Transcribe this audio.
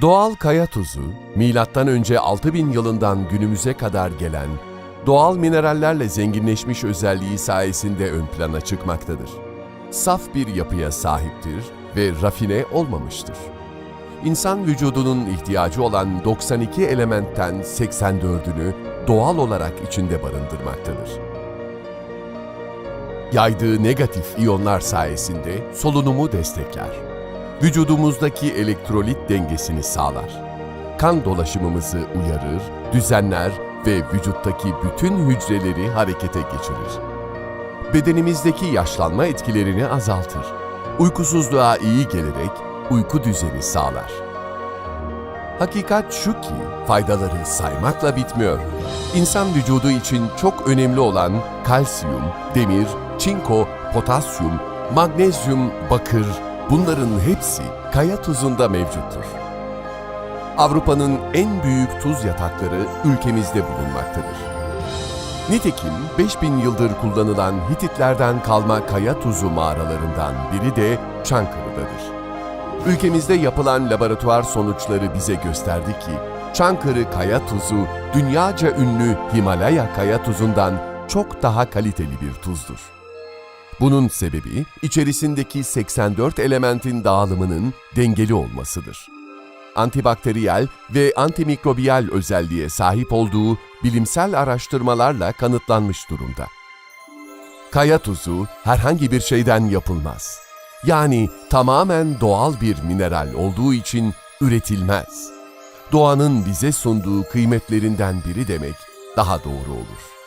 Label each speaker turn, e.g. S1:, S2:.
S1: Doğal kaya tuzu, milattan önce 6000 yılından günümüze kadar gelen doğal minerallerle zenginleşmiş özelliği sayesinde ön plana çıkmaktadır. Saf bir yapıya sahiptir ve rafine olmamıştır. İnsan vücudunun ihtiyacı olan 92 elementten 84'ünü doğal olarak içinde barındırmaktadır. Yaydığı negatif iyonlar sayesinde solunumu destekler. Vücudumuzdaki elektrolit dengesini sağlar. Kan dolaşımımızı uyarır, düzenler ve vücuttaki bütün hücreleri harekete geçirir. Bedenimizdeki yaşlanma etkilerini azaltır. Uykusuzluğa iyi gelerek uyku düzeni sağlar. Hakikat şu ki faydaları saymakla bitmiyor. İnsan vücudu için çok önemli olan kalsiyum, demir, çinko, potasyum, magnezyum, bakır bunların hepsi kaya tuzunda mevcuttur. Avrupa'nın en büyük tuz yatakları ülkemizde bulunmaktadır. Nitekim 5000 yıldır kullanılan Hititlerden kalma kaya tuzu mağaralarından biri de Çankırı'dadır. Ülkemizde yapılan laboratuvar sonuçları bize gösterdi ki Çankırı kaya tuzu dünyaca ünlü Himalaya kaya tuzundan çok daha kaliteli bir tuzdur. Bunun sebebi içerisindeki 84 elementin dağılımının dengeli olmasıdır. Antibakteriyel ve antimikrobiyal özelliğe sahip olduğu bilimsel araştırmalarla kanıtlanmış durumda. Kaya tuzu herhangi bir şeyden yapılmaz. Yani tamamen doğal bir mineral olduğu için üretilmez. Doğanın bize sunduğu kıymetlerinden biri demek daha doğru olur.